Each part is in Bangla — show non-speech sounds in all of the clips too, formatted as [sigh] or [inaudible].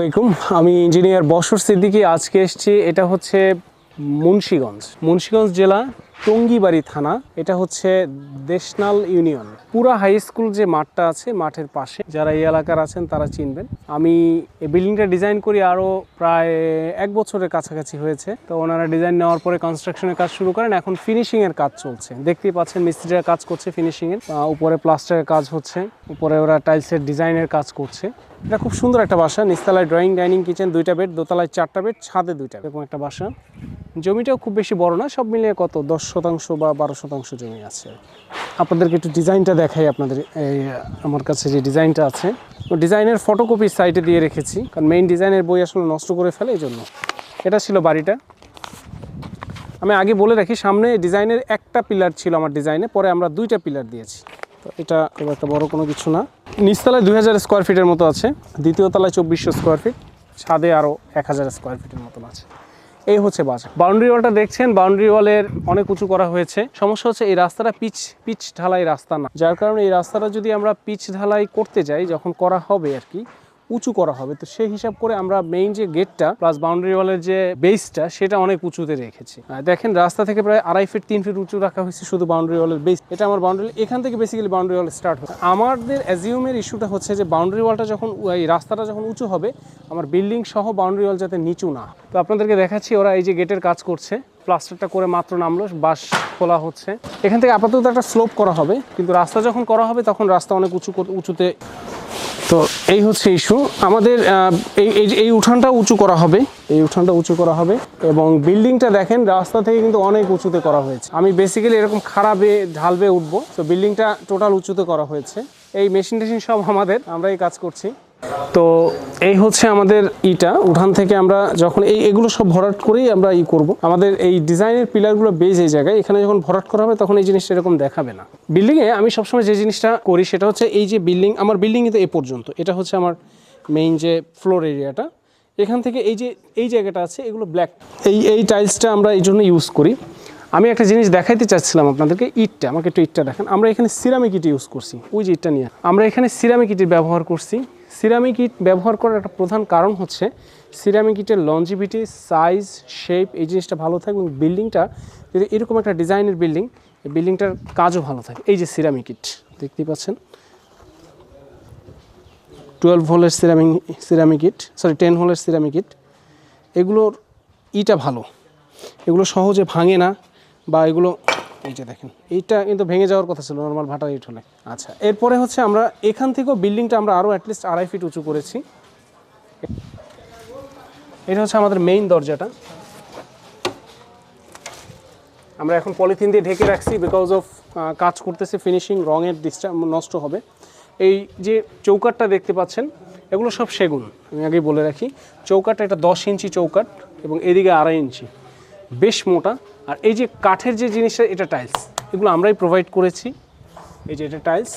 আলাইকুম। আমি ইঞ্জিনিয়ার বসর সিদ্দিকী। আজকে এসেছি, এটা হচ্ছে মুন্সীগঞ্জ। মুন্সীগঞ্জ জেলা টঙ্গিবাড়ি থানা। এটা হচ্ছে দেশনাল ইউনিয়ন। পুরা হাই স্কুল যে মাঠটা আছে, মাঠের পাশে। যারা এই এলাকার আছেন, তারা চিনবেন। আমি এই বিল্ডিংটা ডিজাইন করি আরও প্রায় এক বছরের কাছাকাছি হয়েছে। তো ওনারা ডিজাইন নেওয়ার পরে কনস্ট্রাকশনের কাজ শুরু করেন। এখন ফিনিশিংয়ের কাজ চলছে। দেখতেই পাচ্ছেন, মিস্ত্রিরা কাজ করছে ফিনিশিংয়ের উপরে প্লাস্টারের কাজ হচ্ছে। উপরে ওরা টাইলসের ডিজাইনের কাজ করছে। এটা খুব সুন্দর একটা বাসা। নিচতলায় ড্রয়িং ডাইনিং কিচেন দুইটা বেড দোতলায় চারটা বেড ছাদে দুইটা এরকম একটা বাসা। জমিটাও খুব বেশি বড় না, সব মিলিয়ে কত? দশ শতাংশ বা বারো শতাংশ জমি আছে। আপনাদেরকে একটু ডিজাইনটা দেখাই আপনাদের, এই, আমার কাছে যে ডিজাইনটা আছে। ডিজাইনের ফটোকপি সাইটে দিয়ে রেখেছি, কারণ মেইন ডিজাইনের বই আসলে নষ্ট করে ফেলে এই জন্য এটা ছিল বাড়িটা। আমি আগে বলে রাখি, সামনে ডিজাইনের একটা পিলার ছিল আমার ডিজাইনে পরে আমরা দুইটা পিলার দিয়েছি। তো এটা খুব একটা বড় কোনো কিছু না। নিচতলায় দুই হাজার স্কোয়ার ফিটের মতো আছে, দ্বিতীয় তলায় চব্বিশশো স্কোয়ার ফিট ছাদে আরও এক হাজার স্কোয়ার ফিটের মতন আছে। এই হচ্ছে বাস। বাউন্ডারি ওয়ালটা দেখছেন, বাউন্ডারি ওয়ালের অনেক উঁচু করা হয়েছে। সমস্যা হচ্ছে এই রাস্তাটা পিচ পিচ ঢালাই রাস্তা না। যার কারণে এই রাস্তাটা যদি আমরা পিচ ঢালাই করতে যাই, যখন করা হবে আর কি উঁচু করা হবে। তো সেই হিসাব করে আমরা মেইন যে গেটটা প্লাস বাউন্ডারি ওয়ালের যে বেসটা সেটা অনেক উঁচুতে রেখেছি। দেখেন, রাস্তা থেকে প্রায় আড়াই ফিট তিন ফিট উঁচু রাখা হয়েছে শুধু বাউন্ডারি ওয়ালের বেস এটা আমার বাউন্ডারি এখান থেকে বেসিক্যালি বাউন্ডারি ওয়াল স্টার্ট হয় আমাদের অ্যাজিউমের ইস্যুটা হচ্ছে যে বাউন্ডারি ওয়ালটা যখন এই রাস্তাটা যখন উঁচু হবে, আমার বিল্ডিং সহ বাউন্ডারি ওয়াল যাতে নিচু না তো আপনাদেরকে দেখাচ্ছি, ওরা এই যে গেটের কাজ করছে। প্লাস্টারটা করে মাত্র নামলো বাস খোলা হচ্ছে। এখান থেকে আপাতত একটা স্লোপ করা হবে, কিন্তু রাস্তা যখন করা হবে, তখন রাস্তা অনেক উঁচু উঁচুতে তো এই হচ্ছে ইস্যু। আমাদের এই এই উঠানটা উঁচু করা হবে। এই উঠানটা উঁচু করা হবে এবং বিল্ডিংটা দেখেন, রাস্তা থেকে কিন্তু অনেক উঁচুতে করা হয়েছে। আমি বেসিক্যালি এরকম খারাপে ঢালবে উঠবো। তো বিল্ডিংটা টোটাল উঁচুতে করা হয়েছে। এই মেশিন টেশিন সব আমাদের আমরা এই কাজ করছি। তো এই হচ্ছে আমাদের ইটা। উঠান থেকে আমরা যখন এই এগুলো সব ভরাট করেই আমরা ই করব। আমাদের এই ডিজাইনের পিলারগুলো বেজ এই জায়গায়। এখানে যখন ভরাট করা হবে তখন এই জিনিসটা এরকম দেখাবে না। বিল্ডিংয়ে আমি সবসময় যে জিনিসটা করি সেটা হচ্ছে এই যে বিল্ডিং, আমার বিল্ডিং কিন্তু এ পর্যন্ত। এটা হচ্ছে আমার মেইন যে ফ্লোর এরিয়াটা এখান থেকে এই যে, এই জায়গাটা আছে, এগুলো ব্ল্যাক এই এই টাইলসটা আমরা এই জন্য ইউজ করি। আমি একটা জিনিস দেখাইতে চাচ্ছিলাম আপনাদেরকে, ইটটা। আমাকে একটু ইটটা দেখেন। আমরা এখানে সিরামিক ইট ইউজ করছি। ওই যে ইটটা নিয়ে। আমরা এখানে সিরামিক ইটের ব্যবহার করছি। সিরামিক ইট ব্যবহার করার একটা প্রধান কারণ হচ্ছে সিরামিক ইটের লঞ্জিভিটি সাইজ শেপ এই জিনিসটা ভালো থাকে এবং বিল্ডিংটা যদি এরকম একটা ডিজাইনের বিল্ডিং বিল্ডিংটার কাজও ভালো থাকে। এই যে সিরামিক ইট দেখতেই পাচ্ছেন? টুয়েলভ হোলের সিরামিক সিরামিক ইট সরি টেন হোলের সিরামিক ইট, এগুলোর ইটা ভালো। এগুলো সহজে ভাঙে না বা এগুলো এই যে দেখেন এইটা কিন্তু ভেঙে যাওয়ার কথা ছিল নর্মাল ভাটা ইট হলে। আচ্ছা। এরপরে হচ্ছে আমরা এখান থেকেও বিল্ডিংটা আমরা আরও অ্যাটলিস্ট আড়াই ফিট উঁচু করেছি। এটা হচ্ছে আমাদের মেইন দরজাটা। আমরা এখন পলিথিন দিয়ে ঢেকে রাখছি বিকজ অফ কাজ করতেছে ফিনিশিং রঙের ডিস্টার্ব নষ্ট হবে। এই যে চৌকাটটা দেখতে পাচ্ছেন এগুলো সব সেগুন আমি আগেই বলে রাখি। চৌকাটটা এটা দশ ইঞ্চি চৌকাট এবং এদিকে আড়াই ইঞ্চি। বেশ মোটা। আর এই যে কাঠের যে জিনিসটা, এটা টাইলস এগুলো আমরাই প্রোভাইড করেছি। এই যে এটা টাইলস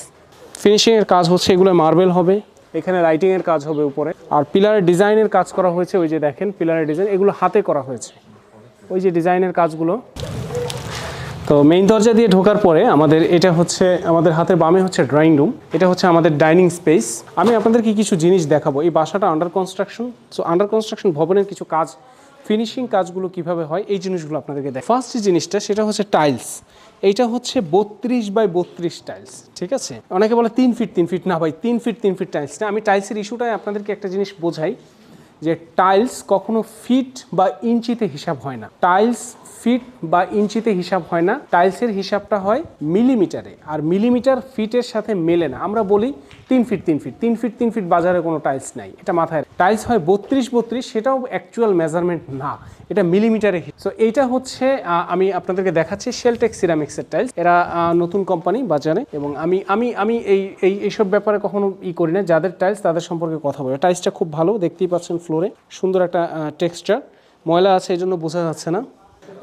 ফিনিশিংয়ের কাজ হচ্ছে, এগুলো মার্বেল হবে। এখানে লাইটিংয়ের কাজ হবে উপরে। আর পিলারের ডিজাইনের কাজ করা হয়েছে, ওই যে দেখেন পিলারের ডিজাইন এগুলো হাতে করা হয়েছে। ওই যে ডিজাইনের কাজগুলো। তো মেইন দরজা দিয়ে ঢোকার পরে আমাদের, এটা হচ্ছে, আমাদের হাতের বামে হচ্ছে ড্রয়িং রুম এটা হচ্ছে আমাদের ডাইনিং স্পেস আমি আপনাদেরকে কিছু জিনিস দেখাবো। এই বাসাটা under construction so under construction ভবনের কিছু কাজ ফিনিশিং কাজগুলো কীভাবে হয়, এই জিনিসগুলো আপনাদেরকে দেখ ফার্স্ট যে জিনিসটা, সেটা হচ্ছে টাইলস এইটা হচ্ছে বত্রিশ বাই বত্রিশ টাইলস ঠিক আছে? অনেকে বলে তিন ফিট তিন ফিট না ভাই, তিন ফিট তিন ফিট টাইলস না, আমি টাইলসের ইস্যুটাই আপনাদেরকে একটা জিনিস বোঝাই। যে টাইলস কখনো ফিট বা ইঞ্চিতে হিসাব হয় না। টাইলস ফিট বা ইঞ্চিতে হিসাব হয় না। টাইলসের হিসাবটা হয় মিলিমিটারে আর মিলিমিটার ফিটের সাথে মেলে না। আমরা বলি তিন ফিট তিন ফিট তিন ফিট তিন ফিট বাজারে কোনো টাইলস নাই। এটা মাথায় টাইলস হয় বত্রিশ বত্রিশ। সেটাও অ্যাকচুয়াল মেজারমেন্ট না। এটা মিলিমিটারে সো এইটা হচ্ছে আমি আপনাদেরকে দেখাচ্ছি শেলটেক সিরামিক্সের টাইলস এরা নতুন কোম্পানি বাজারে। এবং আমি আমি আমি এই এই, এইসব ব্যাপারে কখনো ই করি না। যাদের টাইলস তাদের সম্পর্কে কথা বলি। টাইলসটা খুব ভালো। দেখতেই পাচ্ছেন ফ্লোরে সুন্দর একটা টেক্সচার ময়লা আছে, এই জন্য বোঝা যাচ্ছে না।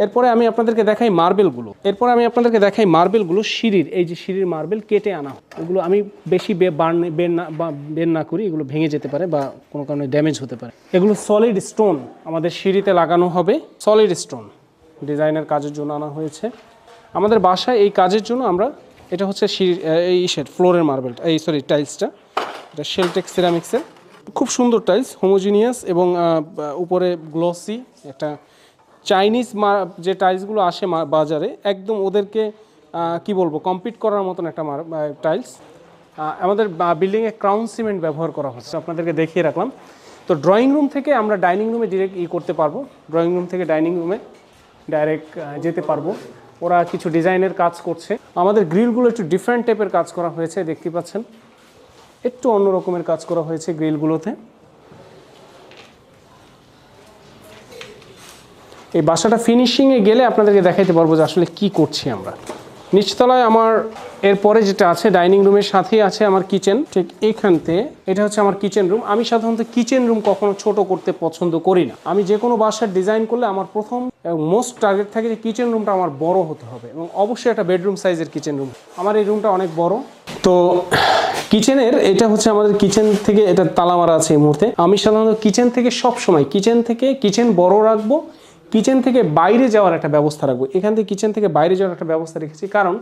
এরপরে আমি আপনাদেরকে দেখাই মার্বেলগুলো। এরপরে আমি আপনাদেরকে দেখাই মার্বেলগুলো সিঁড়ির। এই যে সিঁড়ির মার্বেল কেটে আনা। এগুলো আমি বেশি বার্ন বের না বা বের না করি। এগুলো ভেঙে যেতে পারে বা কোনো কারণে ড্যামেজ হতে পারে। এগুলো সলিড স্টোন আমাদের সিঁড়িতে লাগানো হবে। সলিড স্টোন ডিজাইনের কাজের জন্য আনা হয়েছে। আমাদের বাসায় এই কাজের জন্য আমরা এটা হচ্ছে সিঁড়ি এই ইসের ফ্লোরের মার্বেলটা। এই সরি টাইলসটা এটা শেলটেক সিরামিক্সের খুব সুন্দর টাইলস হোমোজিনিয়াস এবং উপরে গ্লসি একটা চাইনিজ যে টাইলসগুলো আসে বাজারে, একদম ওদেরকে কি বলব কম্পিট করার মতন একটা টাইলস। আমাদের বিল্ডিংয়ে ক্রাউন সিমেন্ট ব্যবহার করা হচ্ছে। আপনাদেরকে দেখিয়ে রাখলাম। তো ড্রয়িং রুম থেকে আমরা ডাইনিং রুমে ডিরেক্ট ই করতে পারব। ড্রয়িং রুম থেকে ডাইনিং রুমে ডাইরেক্ট যেতে পারব। ওরা কিছু ডিজাইনের কাজ করছে। আমাদের গ্রিলগুলো একটু ডিফারেন্ট টাইপের কাজ করা হয়েছে, দেখতে পাচ্ছেন। একটু অন্য রকমের কাজ করা হয়েছে গ্রিলগুলোতে। এই বাসাটা ফিনিশিংয়ে গেলে আপনাদেরকে দেখাইতে পারব যে আসলে কি করছি আমরা। নিচতলায় আমার এরপরে যেটা আছে, ডাইনিং রুমের সাথেই আছে আমার কিচেন। ঠিক এইখানতে এটা হচ্ছে আমার কিচেন রুম। আমি সাধারণত কিচেন রুম কখনো ছোট করতে পছন্দ করি না। আমি যে কোনো বাসার ডিজাইন করলে আমার প্রথম মোস্ট টার্গেট থাকে যে কিচেন রুমটা আমার বড় হতে হবে এবং অবশ্যই একটা বেডরুম সাইজের কিচেন রুম। আমার এই রুমটা অনেক বড়। তো কিচেনের এটা হচ্ছে আমাদের কিচেন থেকে এটা তালা মারা আছে এই মুহূর্তে। আমি সাধারণত কিচেন থেকে সব সময় কিচেন থেকে কিচেন বড় রাখব কিচেন থেকে বাইরে যাওয়ার একটা ব্যবস্থা রাখব। এখান থেকে কিচেন থেকে বাইরে যাওয়ার একটা ব্যবস্থা রেখেছি। কারণ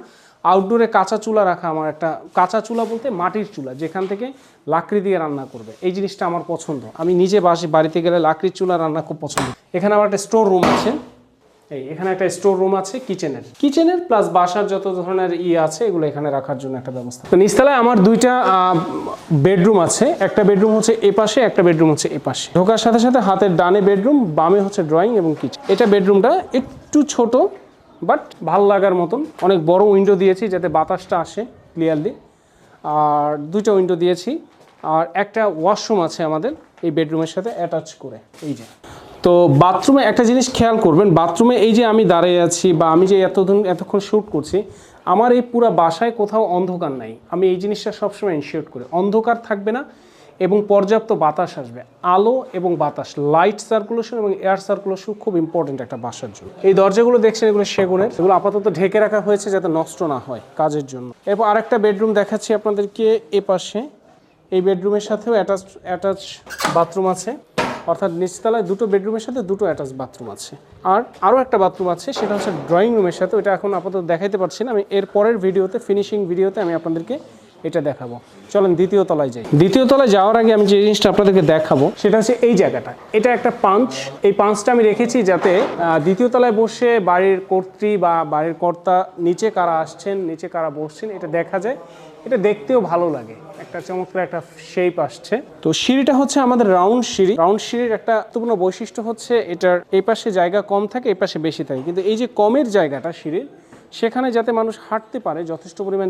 আউটডোরে কাঁচা চুলা রাখা আমার একটা, কাঁচা চুলা বলতে মাটির চুলা, যেখান থেকে লাকড়ি দিয়ে রান্না করবে। এই জিনিসটা আমার পছন্দ। আমি নিজে বাসি বাড়িতে গেলে লাকড়ির চুলা রান্না খুব পছন্দ এখানে আমার একটা স্টোর রুম আছে। এই, এখানে একটা স্টোর রুম আছে কিচেনের কিচেনের প্লাস বাসার যত ধরনের ই আছে, এগুলো এখানে রাখার জন্য একটা ব্যবস্থা। তো নিচতলায় আমার দুইটা বেডরুম আছে। একটা বেডরুম হচ্ছে এ পাশে, একটা বেডরুম হচ্ছে এ পাশে। ঢোকার সাথে সাথে হাতের ডানে বেডরুম বামে হচ্ছে ড্রয়িং এবং কিচেন এটা বেডরুমটা একটু ছোট বাট ভালো লাগার মতন। অনেক বড় উইন্ডো দিয়েছি যাতে বাতাসটা আসে ক্লিয়ারলি আর দুটো উইন্ডো দিয়েছি। আর একটা ওয়াশরুম আছে আমাদের, এই বেডরুমের সাথে অ্যাটাচ করে। এই যে। তো বাথরুমে একটা জিনিস খেয়াল করবেন বাথরুমে এই যে আমি দাঁড়িয়ে আছি বা আমি যে এতদিন, এতক্ষণ শ্যুট করছি, আমার এই পুরো বাসায় কোথাও অন্ধকার নাই। আমি এই জিনিসটা সবসময় ইনশিওর করি। অন্ধকার থাকবে না এবং পর্যাপ্ত বাতাস আসবে। আলো এবং বাতাস লাইট সার্কুলেশন এবং এয়ার সার্কুলেশন খুব ইম্পর্টেন্ট একটা বাসার জন্য। এই দরজাগুলো দেখছেন, এগুলো সেগুনের এগুলো আপাতত ঢেকে রাখা হয়েছে যাতে নষ্ট না হয় কাজের জন্য। এরপর আরেকটা বেডরুম দেখাচ্ছি আপনাদেরকে এ পাশে এই বেডরুমের সাথেও অ্যাটাচ অ্যাটাচ বাথরুম আছে। অর্থাৎ নিচতলায় দুটো বেডরুমের সাথে দুটো অ্যাটাচ বাথরুম আছে। আর আরও একটা বাথরুম আছে, সেটা হচ্ছে ড্রয়িং রুমের সাথে। ওটা এখন আপাতত দেখাইতে পারছি না। আমি এর পরের ভিডিওতে ফিনিশিং ভিডিওতে আমি আপনাদেরকে এটা দেখাবো। চলেন দ্বিতীয় তলায় যাই। দ্বিতীয় তলায় যাওয়ার আগে আমি যে জিনিসটা আপনাদেরকে দেখাবো, সেটা হচ্ছে এই জায়গাটা। এটা একটা পাঞ্চ। এই পাঞ্চটা আমি রেখেছি যাতে দ্বিতীয় তলায় বসে বাড়ির কর্ত্রী বা বাড়ির কর্তা, নিচে কারা আসছেন, নিচে কারা বসছেন, এটা দেখা যায়। এটা দেখতেও ভালো লাগে। একটা চমৎকার একটা শেপ আসছে। তো সিঁড়িটা হচ্ছে আমাদের রাউন্ড সিঁড়ি। রাউন্ড সিঁড়ির একটা গুরুত্বপূর্ণ বৈশিষ্ট্য হচ্ছে এটার এই পাশে জায়গা কম থাকে এই পাশে বেশি থাকে। কিন্তু এই যে কমের জায়গাটা সিঁড়ির সেখানে যাতে মানুষ হাঁটতে পারে যথেষ্ট পরিমাণ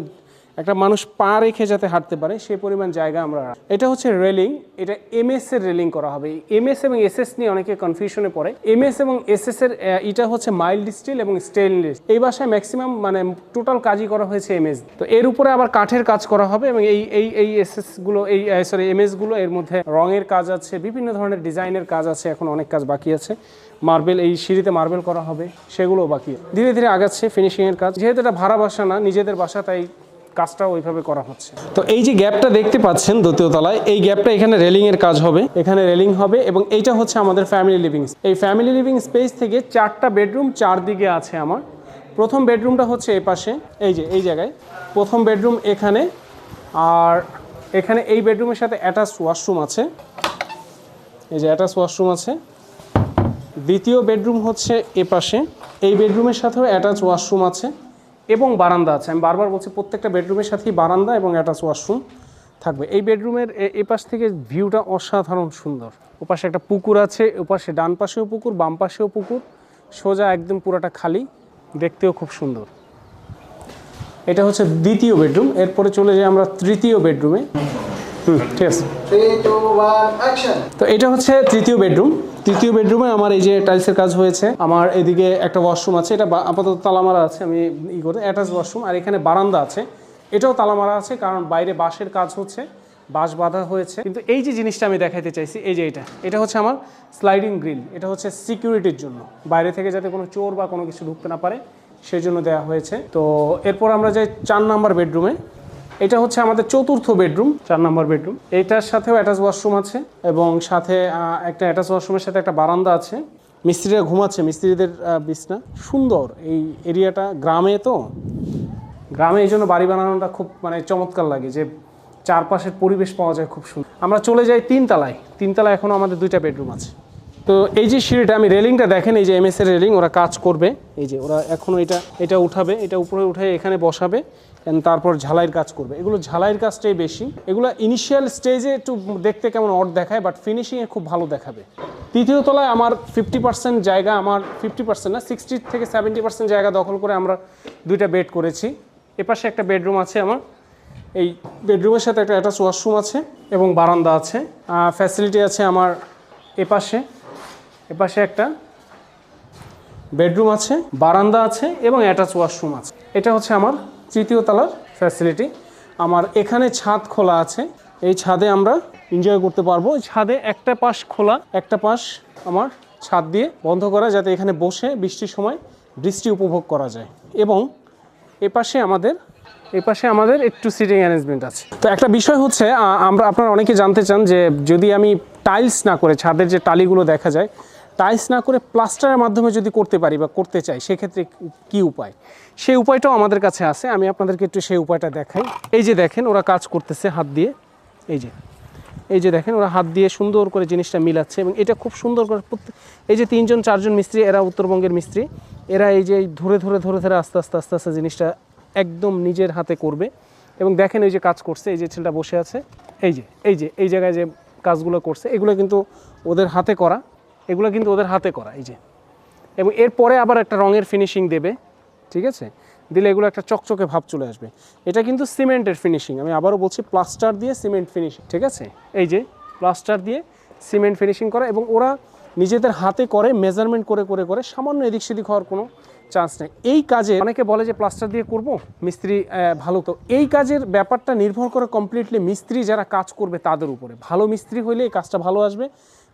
একটা মানুষ পা রেখে যাতে হাঁটতে পারে, সেই পরিমাণ জায়গা আমরা এটা হচ্ছে রেলিং, এটা এমএস এর রেলিং করা হবে। এমএস এবং এসএস নিয়ে অনেকে কনফিউশনে পড়ে। এমএস এবং এসএস এর এটা হচ্ছে মাইল্ড স্টিল এবং স্টেনলেস এই বাসায় ম্যাক্সিমাম মানে টোটাল কাজই করা হয়েছে এমএস। তো এর উপরে আবার কাঠের কাজ করা হবে এবং এই এই এই এসএসগুলো, এই সরি এমএসগুলো এর মধ্যে রঙের কাজ আছে, বিভিন্ন ধরনের ডিজাইনের কাজ আছে, এখন অনেক কাজ বাকি আছে। মার্বেল, এই সিঁড়িতে মার্বেল করা হবে সেগুলো বাকি ধীরে ধীরে আগাচ্ছে ফিনিশিং এর কাজ। যেহেতু এটা ভাড়া বাসা না, নিজেদের বাসা, তাই কাজটা ওইভাবে করা হচ্ছে। তো এই যে গ্যাপটা দেখতে পাচ্ছেন দ্বিতীয় তলায় এই গ্যাপটা এখানে রেলিং এর কাজ হবে। এখানে রেলিং হবে এবং এইটা হচ্ছে আমাদের ফ্যামিলি লিভিং এই ফ্যামিলি লিভিং স্পেস থেকে চারটা বেডরুম চারদিকে আছে আমার। প্রথম বেডরুমটা হচ্ছে এই পাশে, এই যে, এই জায়গায়। প্রথম বেডরুম এখানে, আর এখানে এই বেডরুমের সাথে অ্যাটাচ ওয়াশরুম আছে। এই যে অ্যাটাচ ওয়াশরুম আছে। দ্বিতীয় বেডরুম হচ্ছে এ পাশে। এই বেডরুমের সাথেও অ্যাটাচ ওয়াশরুম আছে। এবং বারান্দা আছে। আমি বারবার বলছি প্রত্যেকটা বেডরুমের সাথেই বারান্দা এবং অ্যাটাচ ওয়াশরুম থাকবে। এই বেডরুমের এ- এ পাশ থেকে ভিউটা অসাধারণ সুন্দর। ওপাশে একটা পুকুর আছে, ওপাশে ডান পাশেও পুকুর, বাম পাশেও পুকুর, সোজা একদম পুরাটা খালি, দেখতেও খুব সুন্দর। এটা হচ্ছে দ্বিতীয় বেডরুম, এরপরে চলে যাই আমরা তৃতীয় বেডরুমে। [laughs] ঠিক আছে! তো এটা হচ্ছে তৃতীয় বেডরুম। তৃতীয় বেডরুমে আমার এই যে টাইলসের কাজ হয়েছে। আমার এদিকে একটা ওয়াশরুম আছে এটা আপাতত তালামারা আছে আমি ই করে অ্যাটাচ ওয়াশরুম আর এখানে বারান্দা আছে। এটাও তালামারা আছে কারণ বাইরে বাঁশের কাজ হচ্ছে বাঁশ বাঁধা হয়েছে। কিন্তু এই যে জিনিসটা আমি দেখাইতে চাইছি এই যে এটা এটা হচ্ছে আমার স্লাইডিং গ্রিল এটা হচ্ছে সিকিউরিটির জন্য। বাইরে থেকে যাতে কোনো চোর বা কোনো কিছু ঢুকতে না পারে সেই জন্য দেওয়া হয়েছে। তো এরপর আমরা যাই চার নাম্বার বেডরুমে। এটা হচ্ছে আমাদের চতুর্থ বেডরুম, চার নম্বর বেডরুম। এইটার সাথেও অ্যাটাচ ওয়াশরুম আছে এবং সাথে একটা অ্যাটাচ ওয়াশরুমের সাথে একটা বারান্দা আছে। মিস্ত্রিরা ঘুমাচ্ছে, মিস্ত্রিদের বিছনা। সুন্দর এই এরিয়াটা, গ্রামে তো। গ্রামে এই জন্য বাড়ি বানানোটা খুব মানে চমৎকার লাগে যে চারপাশের পরিবেশ পাওয়া যায় খুব সুন্দর। আমরা চলে যাই তিনতলায়। তিনতলায় এখনও আমাদের দুইটা বেডরুম আছে। তো এই যে সিঁড়িটা, আমি রেলিংটা দেখেন, এই যে এমএস এর রেলিং, ওরা কাজ করবে। এই যে ওরা এখনও এটা এটা উঠাবে, এটা উপরে উঠে এখানে বসাবে। তারপর ঝালাইয়ের কাজ করবে। এগুলো ঝালাইয়ের কাজটাই বেশি। এগুলো ইনিশিয়াল স্টেজে একটু দেখতে কেমন অড দেখায় বাট ফিনিশিংয়ে খুব ভালো দেখাবে। তৃতীয় তলায় আমার ফিফটি পার্সেন্ট জায়গা, আমার ফিফটি পার্সেন্ট না সিক্সটি থেকে সেভেন্টি পার্সেন্ট জায়গা দখল করে আমরা দুইটা বেড করেছি। এপাশে একটা বেডরুম আছে আমার। এই বেডরুমের সাথে একটা অ্যাটাচ ওয়াশরুম আছে এবং বারান্দা আছে। ফ্যাসিলিটি আছে আমার এপাশে। এপাশে একটা বেডরুম আছে, বারান্দা আছে এবং অ্যাটাচ ওয়াশরুম আছে। এটা হচ্ছে আমার তৃতীয় তলার ফ্যাসিলিটি আমার এখানে ছাদ খোলা আছে। এই ছাদে আমরা এনজয় করতে পারব। ছাদে একটা পাশ খোলা, একটা পাশ আমার ছাদ দিয়ে বন্ধ করা যাতে এখানে বসে বৃষ্টির সময় বৃষ্টি উপভোগ করা যায়। এবং এপাশে আমাদের এপাশে আমাদের একটু সিটিং অ্যারেঞ্জমেন্ট আছে। তো একটা বিষয় হচ্ছে আমরা, আপনারা অনেকে জানতে চান যে যদি আমি টাইলস না করে ছাদের যে টালিগুলো দেখা যায় টাইলস না করে প্লাস্টারের মাধ্যমে যদি করতে পারি বা করতে চাই, সেক্ষেত্রে কি উপায়? সেই উপায়টাও আমাদের কাছে আছে, আমি আপনাদেরকে একটু সেই উপায়টা দেখাই। এই যে দেখেন, ওরা কাজ করতেছে হাত দিয়ে। এই যে এই যে দেখেন, ওরা হাত দিয়ে সুন্দর করে জিনিসটা মিলাচ্ছে এবং এটা খুব সুন্দর করে প্রত্যেক- এই যে তিনজন, চারজন মিস্ত্রি, এরা উত্তরবঙ্গের মিস্ত্রি। এরা এই যে ধরে ধরে ধরে ধরে আস্তে আস্তে আস্তে আস্তে জিনিসটা একদম নিজের হাতে করবে এবং দেখেন এই যে কাজ করছে, এই যে ছেলেটা বসে আছে। এই যে এই যে, এই জায়গায় যে কাজগুলো করছে, এগুলো কিন্তু ওদের হাতে করা। এগুলো কিন্তু ওদের হাতে করা, এই যে। এবং এরপরে আবার একটা রঙের ফিনিশিং দেবে, ঠিক আছে? দিলে এগুলো একটা চকচকে ভাব চলে আসবে। এটা কিন্তু সিমেন্টের ফিনিশিং আমি আবারও বলছি প্লাস্টার দিয়ে সিমেন্ট ফিনিশিং ঠিক আছে? এই যে প্লাস্টার দিয়ে সিমেন্ট ফিনিশিং করা এবং ওরা নিজেদের হাতে করে মেজারমেন্ট করে করে করে সামান্য এদিক সেদিক হওয়ার কোনো চান্স নেই। এই কাজে অনেকে বলে যে প্লাস্টার দিয়ে করব, মিস্ত্রি ভালো তো। এই কাজের ব্যাপারটা নির্ভর করে কমপ্লিটলি মিস্ত্রি যারা কাজ করবে তাদের উপরে। ভালো মিস্ত্রি হইলে এই কাজটা ভালো আসবে।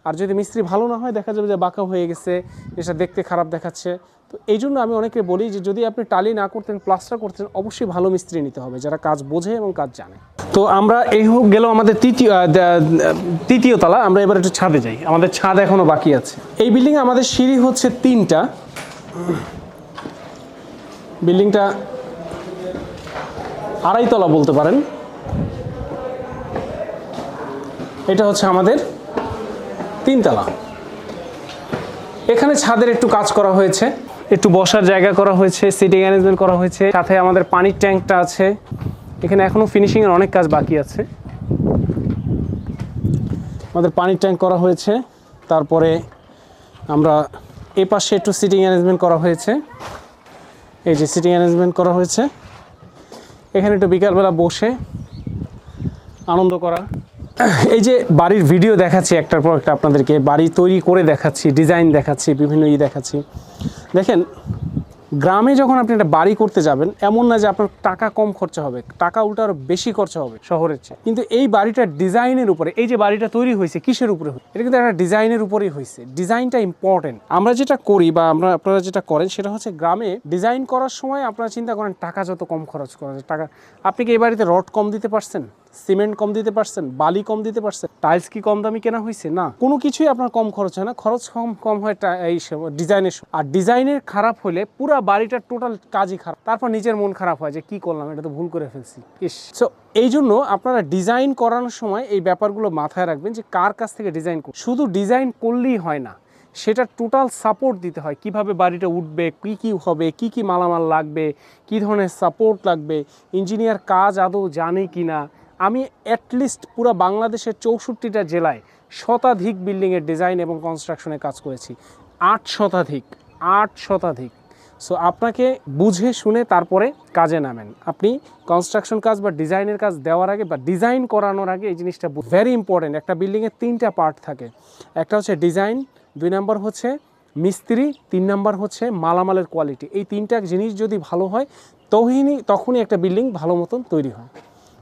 আর যদি মিস্ত্রি ভালো না হয়, দেখা যাবে যে বাঁকা হয়ে গেছে, এটা দেখতে খারাপ দেখাচ্ছে। তো এই জন্য আমি অনেকে বলি যে, যদি আপনি টালি না করতেন, প্লাস্টার করতেন, অবশ্যই ভালো মিস্ত্রি নিতে হবে, যারা কাজ বোঝে এবং কাজ জানে। তো আমরা এই হোক গেল আমাদের তৃতীয় তৃতীয় তলা, আমরা এবার একটু ছাদে যাই। আমাদের ছাদ এখনও বাকি আছে। এই বিল্ডিংয়ে আমাদের সিঁড়ি হচ্ছে তিনটা। বিল্ডিংটা আড়াইতলা বলতে পারেন। এটা হচ্ছে আমাদের তিনতলা। এখানে ছাদের একটু কাজ করা হয়েছে, একটু বসার জায়গা করা হয়েছে, সিটিং অ্যারেঞ্জমেন্ট করা হয়েছে, সাথে আমাদের পানির ট্যাঙ্কটা আছে। এখানে এখনও ফিনিশিংয়ের অনেক কাজ বাকি আছে। আমাদের পানির ট্যাঙ্ক করা হয়েছে, তারপরে আমরা এ পাশে একটু সিটিং অ্যারেঞ্জমেন্ট করা হয়েছে। এই যে সিটিং অ্যারেঞ্জমেন্ট করা হয়েছে। এখানে একটু বিকালবেলা বসে আনন্দ করা। এই যে বাড়ির ভিডিও দেখাচ্ছি, একটার পর একটা আপনাদেরকে। বাড়ি তৈরি করে দেখাচ্ছি ডিজাইন দেখাচ্ছি, বিভিন্ন ই দেখাচ্ছি। দেখেন, গ্রামে যখন আপনি একটা বাড়ি করতে যাবেন, এমন না যে আপনার টাকা কম খরচা হবে, টাকা উল্টো আরও বেশি খরচা হবে শহরের চেয়ে। কিন্তু এই বাড়িটার ডিজাইনের উপরে, এই যে বাড়িটা তৈরি হয়েছে, কিসের উপরে হয়েছে? এটা কিন্তু একটা ডিজাইনের উপরেই হয়েছে। ডিজাইনটা ইম্পর্টেন্ট আমরা যেটা করি বা আমরা, আপনারা যেটা করেন, সেটা হচ্ছে গ্রামে ডিজাইন করার সময় আপনারা চিন্তা করেন, টাকা যত কম খরচ করা টাকা আপনি কি এই বাড়িতে রড কম দিতে পারছেন? সিমেন্ট কম দিতে পারছেন, বালি কম দিতে পারছেন, টাইলস কি কম দামি কেনা হয়েছে না, কোনো কিছুই আপনার কম খরচ হয় না, খরচ কম কম হয় এই ডিজাইনের আর ডিজাইনের খারাপ হলে পুরো বাড়িটার টোটাল কাজই খারাপ। তারপর নিজের মন খারাপ হয় যে, কি করলাম? এটা তো ভুল করে ফেলছি। ইস। সো এই জন্য আপনারা ডিজাইন করানোর সময় এই ব্যাপারগুলো মাথায় রাখবেন যে, কার কাছ থেকে ডিজাইন করুন শুধু ডিজাইন করলেই হয় না সেটা টোটাল সাপোর্ট দিতে হয়। কীভাবে বাড়িটা উঠবে, কি কি হবে, কি কি মালামাল লাগবে, কি ধরনের সাপোর্ট লাগবে ইঞ্জিনিয়ার কাজ আদৌ জানে কি না আমি অ্যাটলিস্ট পুরো বাংলাদেশের চৌষট্টিটা জেলায় শতাধিক বিল্ডিংয়ের ডিজাইন এবং কনস্ট্রাকশনে কাজ করেছি। আট শতাধিক আট শতাধিক। সো আপনাকে বুঝে শুনে তারপরে কাজে নামেন। আপনি কনস্ট্রাকশন কাজ বা ডিজাইনের কাজ দেওয়ার আগে বা ডিজাইন করানোর আগে এই জিনিসটা ভেরি ইম্পর্টেন্ট একটা বিল্ডিংয়ের তিনটা পার্ট থাকে। একটা হচ্ছে ডিজাইন দুই নম্বর হচ্ছে মিস্ত্রি, তিন নম্বর হচ্ছে মালামালের কোয়ালিটি এই তিনটা জিনিস যদি ভালো হয় তখনই তখনই একটা বিল্ডিং ভালো মতন তৈরি হয়।